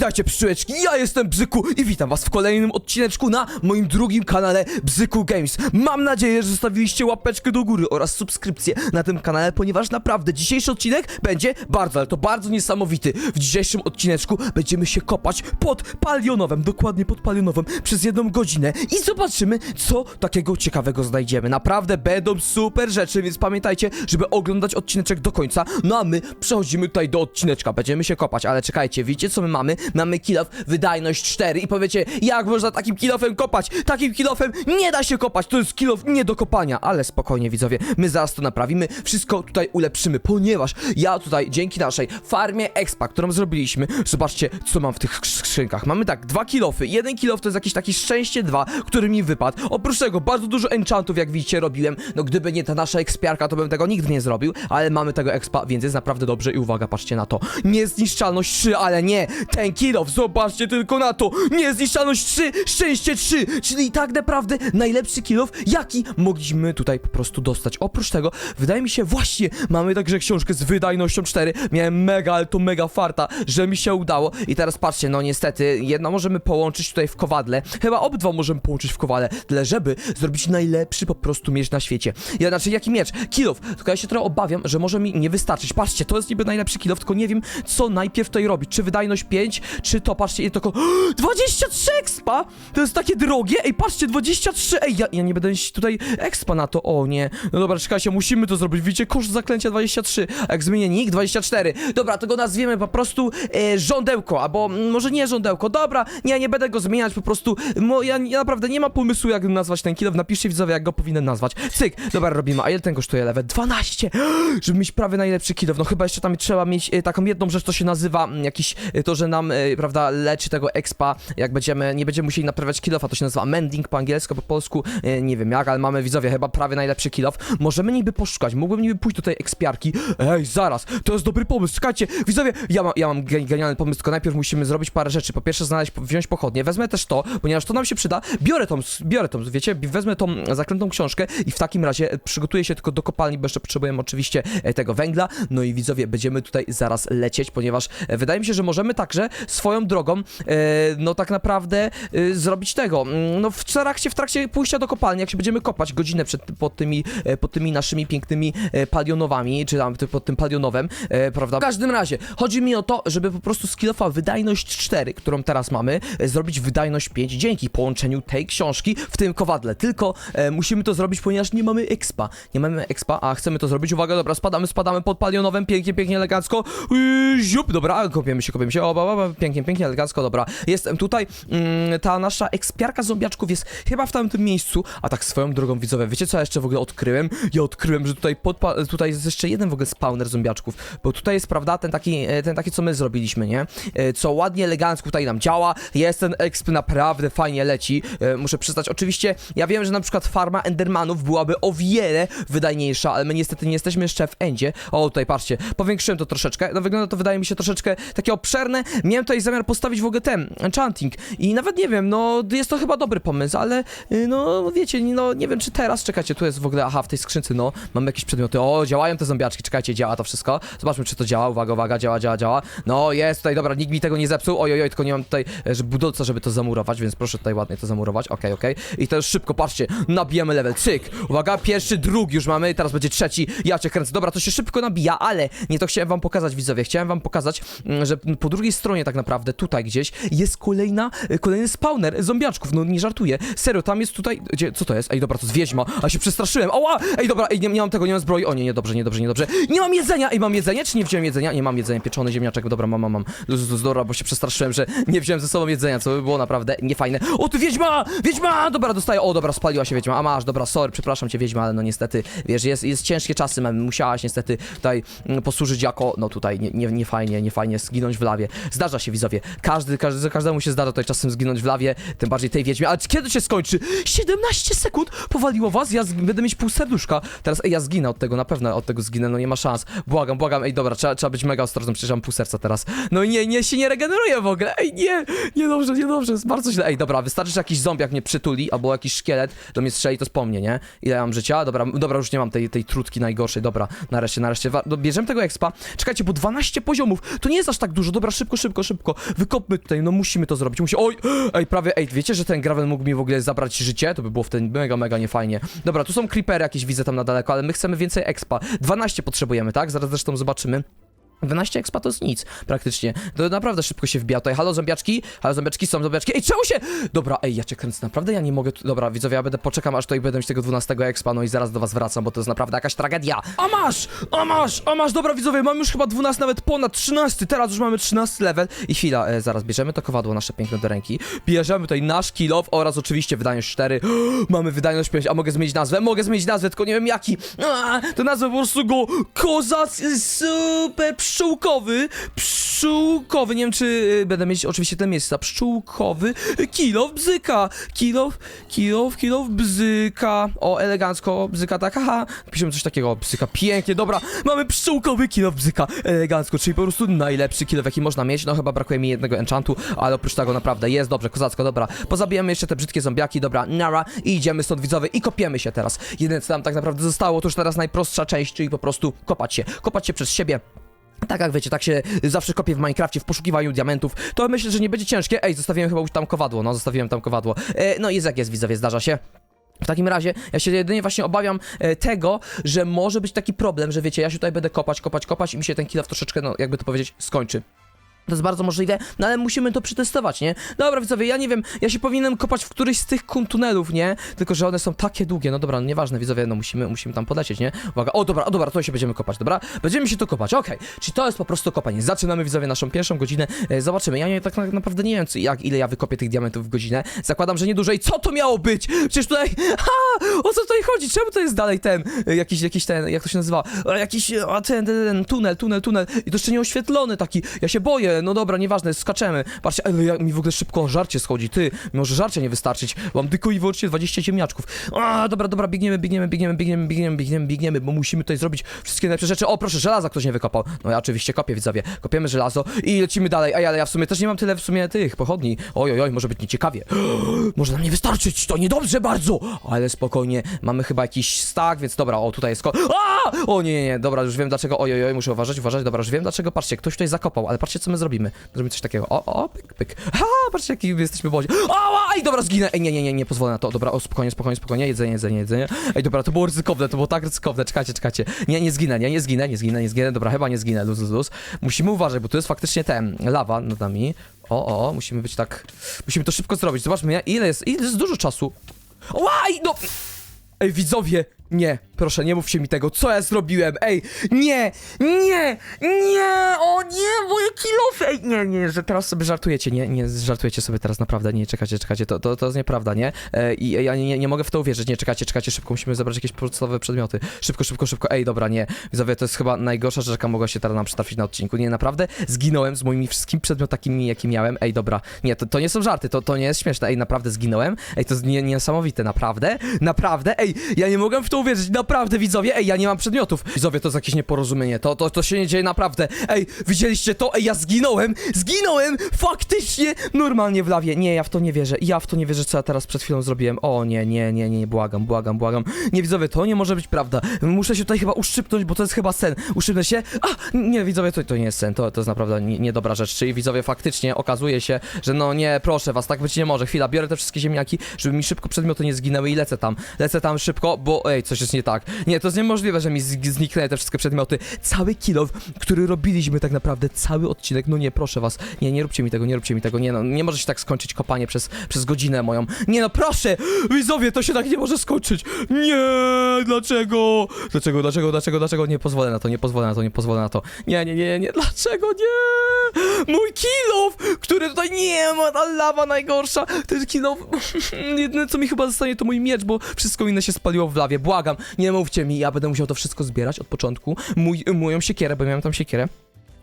Witajcie pszczółeczki, ja jestem Bzyku i witam was w kolejnym odcineczku na moim drugim kanale Bzyku Games. Mam nadzieję, że zostawiliście łapeczkę do góry oraz subskrypcję na tym kanale, ponieważ naprawdę dzisiejszy odcinek będzie bardzo, ale to bardzo niesamowity. W dzisiejszym odcineczku będziemy się kopać pod palionowem, dokładnie pod palionowem przez jedną godzinę i zobaczymy, co takiego ciekawego znajdziemy. Naprawdę będą super rzeczy, więc pamiętajcie, żeby oglądać odcineczek do końca. No a my przechodzimy tutaj do odcineczka, będziemy się kopać, ale czekajcie, wiecie co my mamy? Mamy kilof wydajność 4 i powiecie, jak można takim kilofem kopać? Takim kilofem nie da się kopać, to jest kilof nie do kopania, ale spokojnie widzowie, my zaraz to naprawimy, wszystko tutaj ulepszymy, ponieważ ja tutaj dzięki naszej farmie Expa, którą zrobiliśmy, zobaczcie co mam w tych skrzynkach. Mamy tak, dwa kilofy, jeden kilof to jest jakiś taki szczęście 2, który mi wypadł. Oprócz tego bardzo dużo enchantów, jak widzicie, robiłem. No gdyby nie ta nasza ekspiarka, to bym tego nigdy nie zrobił, ale mamy tego expa, więc jest naprawdę dobrze i uwaga, patrzcie na to. Niezniszczalność 3, ale nie, ten kilof, zobaczcie tylko na to. Niezniszczalność 3, szczęście 3, czyli tak naprawdę najlepszy kilof, jaki mogliśmy tutaj po prostu dostać. Oprócz tego, wydaje mi się, właśnie mamy także książkę z wydajnością 4. Miałem mega, ale to mega farta, że mi się udało. I teraz patrzcie, no niestety, jedno możemy połączyć tutaj w kowadle. Chyba obydwa możemy połączyć w kowale, tyle żeby zrobić najlepszy po prostu miecz na świecie. Ja znaczy, jaki miecz? Kilof. Tylko ja się trochę obawiam, że może mi nie wystarczyć. Patrzcie, to jest niby najlepszy kilof, tylko nie wiem, co najpierw tutaj robić. Czy wydajność 5, czy to, patrzcie, i to ko- 23 expa! To jest takie drogie. Ej, patrzcie, 23. Ej, ja, ja nie będę mieć tutaj expa na to. O nie. No dobra, czekajcie, musimy to zrobić. Widzicie, koszt zaklęcia 23. A jak zmienię nick 24. Dobra, to go nazwiemy po prostu e, żądełko, albo mm, może nie żądełko. Dobra, nie, nie będę go zmieniać, po prostu. Mo, ja, ja naprawdę nie mam pomysłu, jak nazwać ten kilof. Napiszcie widzowie, jak go powinien nazwać. Cyk, dobra, robimy. A ile ten kosztuje level? 12! Żeby mieć prawie najlepszy kilof. No chyba jeszcze tam trzeba mieć e, taką jedną rzecz, to się nazywa mm, jakiś, e, to, że nam, e, prawda, leczy tego expa, jak będziemy, nie będziemy musieli naprawiać kilofa, to się nazywa mending po angielsku, po polsku, e, nie wiem jak, ale mamy widzowie chyba prawie najlepszy kilof. Możemy niby poszukać, mógłbym niby pójść do tej ekspiarki. Ej, zaraz, to jest dobry pomysł, czekajcie, widzowie, ja, ma, ja mam gen- genialny pomysł, tylko najpierw musimy zrobić parę rzeczy. Po pierwsze znaleźć, wziąć pochodnie, wezmę też to, ponieważ to nam się przyda, biorę tą, biorę tą, wiecie, wezmę tą zaklętą książkę i w takim razie przygotuję się tylko do kopalni, bo jeszcze potrzebujemy oczywiście e, tego węgla, no i widzowie, będziemy tutaj zaraz lecieć, ponieważ e, wydaje mi się, że możemy także swoją drogą, e, no tak naprawdę e, zrobić tego, mm, no w trakcie, w trakcie pójścia do kopalni, jak się będziemy kopać godzinę przed, pod, tymi, e, pod tymi naszymi pięknymi palionowami, czy tam pod tym palionowem, prawda? W każdym razie, chodzi mi o to, żeby po prostu skillofa wydajność 4, którą teraz mamy, zrobić wydajność 5 dzięki połączeniu tej książki w tym kowadle. Tylko musimy to zrobić, ponieważ nie mamy expa. Nie mamy expa, a chcemy to zrobić. Uwaga, dobra, spadamy, spadamy pod palionowem, pięknie, pięknie, elegancko. Yy, ziup, dobra, kopiemy się, kopiemy się. O, ba, ba, pięknie, pięknie, elegancko, dobra. Jestem tutaj. Mm, ta nasza ekspiarka zombiaczków jest chyba w tamtym miejscu, a tak swoją drogą widzowie, wiecie co ja jeszcze w ogóle odkryłem? Ja odkryłem, że tutaj podpa- tutaj jest jeszcze jeden w ogóle spawner zombiaczków, bo tutaj jest, prawda, ten taki, e, ten taki, co my zrobiliśmy, nie? E, Co ładnie, elegancko tutaj nam działa, jest ten exp naprawdę fajnie leci, e, muszę przyznać, oczywiście, ja wiem, że na przykład farma endermanów byłaby o wiele wydajniejsza, ale my niestety nie jesteśmy jeszcze w endzie, o tutaj patrzcie, powiększyłem to troszeczkę, no wygląda to wydaje mi się troszeczkę takie obszerne, miałem tutaj zamiar postawić w ogóle ten, enchanting. I nawet nie wiem, no jest to chyba dobry pomysł, ale y, no wiecie, no nie wiem czy teraz, czekajcie, tu jest w ogóle, aha, w tej skrzynce, no, mamy jakieś przedmioty, o, działają te zombiaczki, czekajcie, działa to wszystko, zobaczmy czy to działa, uwaga, uwaga, działa, działa, działa, no jest tutaj, dobra, nikt mi tego nie zepsuł, oj, oj, oj, tylko nie mam tutaj e, że budulca, żeby to zamurować, więc proszę tutaj ładnie to zamurować, okej, okej, i to już szybko, patrzcie, nabijamy level, cyk, uwaga, pierwszy, drugi już mamy, teraz będzie trzeci, ja cię kręcę, dobra, to się szybko nabija, ale nie to chciałem wam pokazać, widzowie, chciałem wam pokazać, mm, że po drugiej stronie tak naprawdę, tutaj gdzieś, jest kolejna, e, kolejny spawner zombiaczków, no nie żartuję, serio, tam jest tutaj, gdzie, co to jest? Ej, dobra, to jest a się przestraszyłem, ała, ej, dobra, ej, nie, nie mam tego, nie mam zbroi, o nie, nie, dobrze, nie, dobrze, nie, dobrze, nie mam jedzenia, ej, mam jedzenie, czy nie wziąłem jedzenia? Nie mam jedzenia, pieczony ziemniaczek, dobra, mam, mam, mam, dobra, bo się przestraszyłem, że nie wziąłem ze sobą jedzenia, co by było naprawdę niefajne, o, ty wiedźma, wiedźma, dobra, dostaję, o, dobra, spaliła się wiedźma, a masz, dobra, sorry, przepraszam cię, wiedźma, ale no niestety, wiesz, jest, jest ciężkie czasy, mam, musiałaś niestety tutaj mm, posłużyć jako, no tutaj, nie, nie, nie fajnie, nie fajnie zginąć w lawie, zdarza się, widzowie, każdy, każdy, każdemu się zdarza tutaj czasem zginąć w lawie, tym bardziej tej wiedźmie, ale kiedy się skończy? 17 sekund powaliło was, ja będę mieć pół serduszka, teraz, ej, ja zginę od tego, na pewno od tego zginę, no nie ma szans, błagam, błagam, ej, dobra, trzeba, trzeba być mega ostrożnym, przecież mam pół serca teraz, no nie, nie, się nie regeneruje w ogóle, ej, nie, nie dobrze, nie dobrze, jest bardzo źle, ej, dobra, wystarczy, że jakiś zombiak mnie przytuli, albo jakiś szkielet do mnie strzeli, to wspomnie, nie, ile ja mam życia, dobra, dobra, już nie mam tej, tej trutki najgorszej, dobra, nareszcie, nareszcie, wa- no, bierzemy tego expa, czekajcie, bo 12 poziomów, to nie jest aż tak dużo, dobra, szybko, szybko, szybko, wykopmy tutaj, no musimy to zrobić, musi... Oj, ej, prawie, ej, wiecie, że ten gravel mógł mi w ogóle zabrać życie? To by było wtedy mega, mega niefajnie. Dobra, tu są creepery jakieś, widzę tam na daleko, ale my chcemy więcej expa. 12 potrzebujemy, tak? Zaraz zresztą zobaczymy. 12 expa to jest nic, praktycznie. To naprawdę szybko się wbija tutaj. Halo, zombiaczki? Halo, zombiaczki, są zombiaczki. Ej, czemu się... Dobra, ej, ja cię kręcę, naprawdę ja nie mogę... tu- Dobra, widzowie, ja będę poczekam, aż tutaj będę mieć tego 12 expa, no i zaraz do was wracam, bo to jest naprawdę jakaś tragedia. A masz! A masz! Masz! Dobra, widzowie, mam już chyba 12, nawet ponad 13. Teraz już mamy 13 level. I chwila, e, zaraz bierzemy to kowadło nasze piękne do ręki. Bierzemy tutaj nasz kill off oraz oczywiście wydajność 4. mamy wydajność 5, a mogę zmienić nazwę? Mogę zmienić nazwę, tylko nie wiem jaki. A, to nazwę po prostu go kozac super pszczółkowy. Pszczółkowy, nie wiem czy y, będę mieć oczywiście te miejsca. Pszczółkowy kilow bzyka. Kilow, kilow, kilow bzyka. O, elegancko, bzyka tak, haha. Piszemy coś takiego, bzyka, pięknie, dobra. Mamy pszczółkowy kilow bzyka, elegancko, czyli po prostu najlepszy kilow jaki można mieć. No chyba brakuje mi jednego enchantu, ale oprócz tego naprawdę jest dobrze, kozacko, dobra. Pozabijamy jeszcze te brzydkie zombiaki, dobra, nara i idziemy stąd widzowie i kopiemy się teraz. Jedyne co nam tak naprawdę zostało, to już teraz najprostsza część, czyli po prostu kopać się. Kopać się przez siebie. Tak jak wiecie, tak się zawsze kopię w Minecrafcie w poszukiwaniu diamentów, to myślę, że nie będzie ciężkie. Ej, zostawiłem chyba już tam kowadło, no zostawiłem tam kowadło. E, no jest jak jest, widzowie, zdarza się. W takim razie ja się jedynie właśnie obawiam e, tego, że może być taki problem, że wiecie, ja się tutaj będę kopać, kopać, kopać i mi się ten kill troszeczkę, no jakby to powiedzieć, skończy. To jest bardzo możliwe, no ale musimy to przetestować, nie? Dobra, widzowie, ja nie wiem, ja się powinienem kopać w któryś z tych tunelów, nie? Tylko, że one są takie długie, no dobra, no nieważne, widzowie, no musimy, musimy tam podlecieć, nie? Uwaga, o dobra, o dobra, to się będziemy kopać, dobra? Będziemy się tu kopać, okej. Czyli to jest po prostu kopanie. Zaczynamy, widzowie, naszą pierwszą godzinę, e, zobaczymy. Ja nie, tak na, naprawdę nie wiem, co, jak, ile ja wykopię tych diamentów w godzinę. Zakładam, że nie dłużej. Co to miało być? Przecież tutaj, ha, o co tutaj chodzi? Czemu to jest dalej ten, e, jakiś, jakiś ten, jak to się nazywa? E, Jakiś, e, a ten, ten, ten, tunel, tunel, tunel i to jeszcze nie oświetlony taki. Ja się boję, no dobra, nieważne, skaczemy. Patrzcie, ale ja, mi w ogóle szybko żarcie schodzi, ty, może żarcie nie wystarczyć. Mam tylko i wyłącznie 20 ziemniaczków. A, dobra, dobra, biegniemy, biegniemy, biegniemy, biegniemy, biegniemy, biegniemy, biegniemy, bo musimy tutaj zrobić wszystkie najlepsze rzeczy. O, proszę, żelaza ktoś nie wykopał. No ja oczywiście kopię, widzowie. Kopiemy żelazo i lecimy dalej. Ej, ale ja w sumie też nie mam tyle w sumie tych pochodni. Oj, oj, oj, może być nieciekawie. może nam nie wystarczyć, to niedobrze bardzo. Ale spokojnie, mamy chyba jakiś stak, więc dobra, o, tutaj jest ko... A! O, nie, nie, nie, dobra, już wiem dlaczego. Oj, oj, oj, muszę uważać, uważać, dobra, już wiem dlaczego. Patrzcie, ktoś tutaj zakopał, ale patrzcie, co my zrobimy. Zrobimy coś takiego. O, o, pyk, pyk. Ha, patrzcie, jaki my jesteśmy bodzie. Ała, ej, dobra, zginę. Ej, nie, nie, nie, nie pozwolę na to. Dobra, o, spokojnie, spokojnie, spokojnie. Jedzenie, jedzenie, jedzenie. Ej, dobra, to było ryzykowne, to było tak ryzykowne. Czekajcie, czekajcie. Nie, nie zginę, nie, nie zginę, nie zginę, nie zginę. Dobra, chyba nie zginę, luz, luz, luz. Musimy uważać, bo tu jest faktycznie ten, lawa nad nami. O, o, o, musimy być tak... Musimy to szybko zrobić. Zobaczmy, ile jest, ile jest dużo czasu. Łaj, no... Ej, widzowie, nie, proszę, nie mówcie mi tego, co ja zrobiłem, ej, nie, nie, nie, o nie, moje kilofy, ej, nie, nie, że teraz sobie żartujecie, nie, nie, żartujecie sobie teraz naprawdę, nie, czekajcie, czekajcie, to, to, to jest nieprawda, nie, e, i ja nie, nie mogę w to uwierzyć, nie, czekajcie, czekajcie, szybko, musimy zebrać jakieś podstawowe przedmioty, szybko, szybko, szybko, ej, dobra, nie, widzowie, to jest chyba najgorsza rzecz, jaka mogła się teraz nam przytrafić na odcinku, nie, naprawdę, zginąłem z moimi wszystkimi przedmiotami, jakie miałem, ej, dobra, nie, to, to nie są żarty, to, to nie jest śmieszne, ej, naprawdę zginąłem, ej, to jest nie, niesamowite, naprawdę, naprawdę, ej, ja nie mogę w to uwierzyć, naprawdę, widzowie, ej, ja nie mam przedmiotów, widzowie, to jest jakieś nieporozumienie, to, to, to się nie dzieje naprawdę, ej, widzieliście to, ej, ja zginąłem, zginąłem, faktycznie, normalnie w lawie, nie, ja w to nie wierzę, ja w to nie wierzę, co ja teraz przed chwilą zrobiłem, o nie, nie, nie, nie, błagam, błagam, błagam, nie, widzowie, to nie może być prawda, muszę się tutaj chyba uszczypnąć, bo to jest chyba sen, uszczypnę się, a, nie, widzowie, to, to nie jest sen, to, to jest naprawdę nie- niedobra rzecz, czyli widzowie, faktycznie okazuje się, że no nie, proszę was, tak być nie może, chwila, biorę te wszystkie ziemniaki, żeby mi szybko przedmioty nie zginęły i lecę tam, lecę tam szybko, bo, ej, coś jest nie tak, nie, to jest niemożliwe, że mi zniknęły te wszystkie przedmioty, cały kill który robiliśmy tak naprawdę, cały odcinek, no nie, proszę was, nie, nie róbcie mi tego, nie róbcie mi tego, nie no, nie może się tak skończyć kopanie przez, przez godzinę moją, nie no, proszę, widzowie, to się tak nie może skończyć, nie, dlaczego, dlaczego, dlaczego, dlaczego, dlaczego, nie pozwolę na to, nie pozwolę na to, nie pozwolę na to, nie, nie, nie, nie, dlaczego, nie, mój kill który tutaj nie ma, ta lawa najgorsza, ten kill jedyne co mi chyba zostanie to mój miecz, bo wszystko inne się spaliło w lawie, błagam, nie mówcie mi, ja będę musiał to wszystko zbierać od początku, mój, moją siekierę, bo miałem tam siekierę,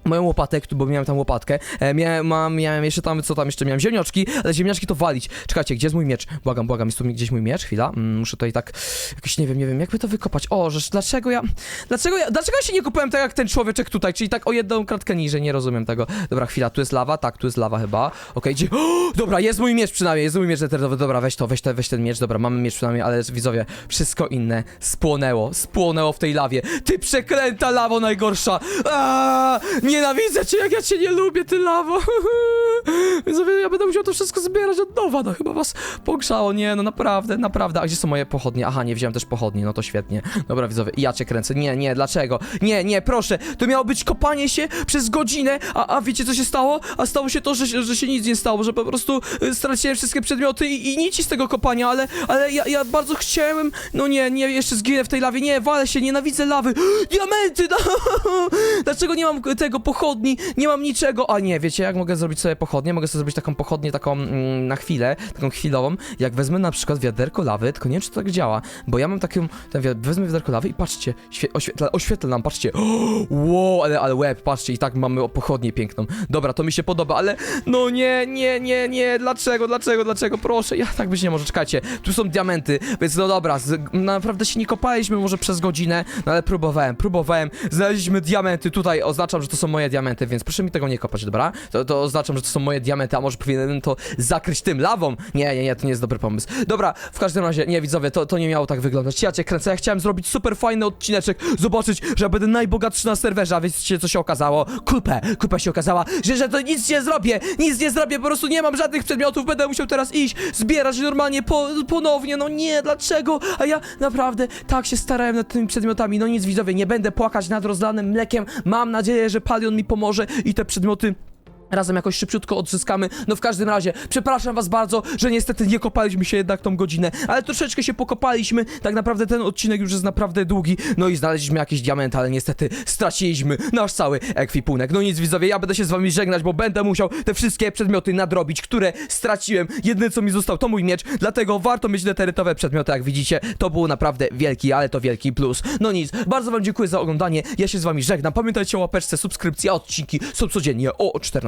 moją łopatę, bo miałem tam łopatkę. E, miałem, mam, miałem jeszcze tam, co tam jeszcze miałem? Ziemniaczki, ale ziemniaczki to walić. Czekajcie, gdzie jest mój miecz? Błagam, błagam, jest tu gdzieś mój miecz? Chwila, mm, muszę tutaj tak, jakoś nie wiem, nie wiem, jakby to wykopać. O, że dlaczego ja, dlaczego ja, dlaczego ja się nie kupałem tak jak ten człowieczek tutaj, czyli tak o jedną kratkę niżej, nie rozumiem tego. Dobra, chwila, tu jest lawa, tak, tu jest lawa chyba. Okej, gdzie, o, dobra, jest mój miecz przynajmniej, jest mój miecz eterowy, dobra, weź to, weź, te, weź ten miecz, dobra, mamy miecz przynajmniej, ale widzowie, wszystko inne spłonęło, spłonęło w tej lawie. Ty przeklęta lawo najgorsza! Aaaa! Nie, nienawidzę cię, jak ja cię nie lubię, ty lawo. Ja będę musiał to wszystko zbierać od nowa, no chyba was pogrzało, nie, no naprawdę, naprawdę. A gdzie są moje pochodnie? Aha, nie wziąłem też pochodni, no to świetnie. Dobra, widzowie, ja cię kręcę, nie, nie, dlaczego? Nie, nie, proszę, to miało być kopanie się przez godzinę, a, a wiecie co się stało? A stało się to, że, że się nic nie stało, że po prostu y, straciłem wszystkie przedmioty i, i nic z tego kopania, ale, ale ja, ja bardzo chciałem, no nie, nie, jeszcze zginę w tej lawie, nie, walę się, nienawidzę lawy, diamenty, no! Dlaczego nie mam tego pochodni, nie mam niczego, a nie, wiecie jak mogę zrobić sobie pochodnię? Mogę sobie zrobić taką pochodnię, taką mm, na chwilę, taką chwilową, jak wezmę na przykład wiaderko lawy, tylko nie wiem czy to tak działa, bo ja mam taką, ten wezmę wiaderko lawy i patrzcie, świe, oświetla, oświetlę nam, patrzcie, wow, ale, ale łeb, patrzcie, i tak mamy pochodnię piękną, dobra, to mi się podoba, ale no nie, nie, nie, nie, dlaczego, dlaczego, dlaczego, proszę, ja tak być nie może, czekajcie, tu są diamenty, więc no dobra, naprawdę się nie kopaliśmy może przez godzinę, no ale próbowałem, próbowałem, znaleźliśmy diamenty, tutaj oznaczam, że to są moje diamenty, więc proszę mi tego nie kopać, dobra? To, to oznaczam, że to są moje diamenty, a może powinienem to zakryć tym lawą? Nie, nie, nie, to nie jest dobry pomysł. Dobra, w każdym razie, nie widzowie, to, to nie miało tak wyglądać. Ja cię kręcę, ja chciałem zrobić super fajny odcineczek, zobaczyć, że będę najbogatszy na serwerze, a wiecie co się okazało? Kupę, kupa się okazała, że, że to nic nie zrobię, nic nie zrobię, po prostu nie mam żadnych przedmiotów, będę musiał teraz iść, zbierać normalnie po, ponownie, no nie, dlaczego? A ja naprawdę tak się starałem nad tymi przedmiotami, no nic widzowie, nie będę płakać nad rozlanym mlekiem, mam nadzieję, że Palion mi pomoże i te przedmioty Razem jakoś szybciutko odzyskamy. No w każdym razie, przepraszam was bardzo, że niestety nie kopaliśmy się jednak tą godzinę, ale troszeczkę się pokopaliśmy. Tak naprawdę ten odcinek już jest naprawdę długi. No i znaleźliśmy jakieś diamenty, ale niestety straciliśmy nasz cały ekwipunek. No nic widzowie, ja będę się z wami żegnać, bo będę musiał te wszystkie przedmioty nadrobić, które straciłem. Jedyne co mi został to mój miecz, dlatego warto mieć deterytowe przedmioty, jak widzicie. To był naprawdę wielki, ale to wielki plus. No nic, bardzo wam dziękuję za oglądanie. Ja się z wami żegnam. Pamiętajcie o łapeczce, subskrypcji, a odcinki są codziennie o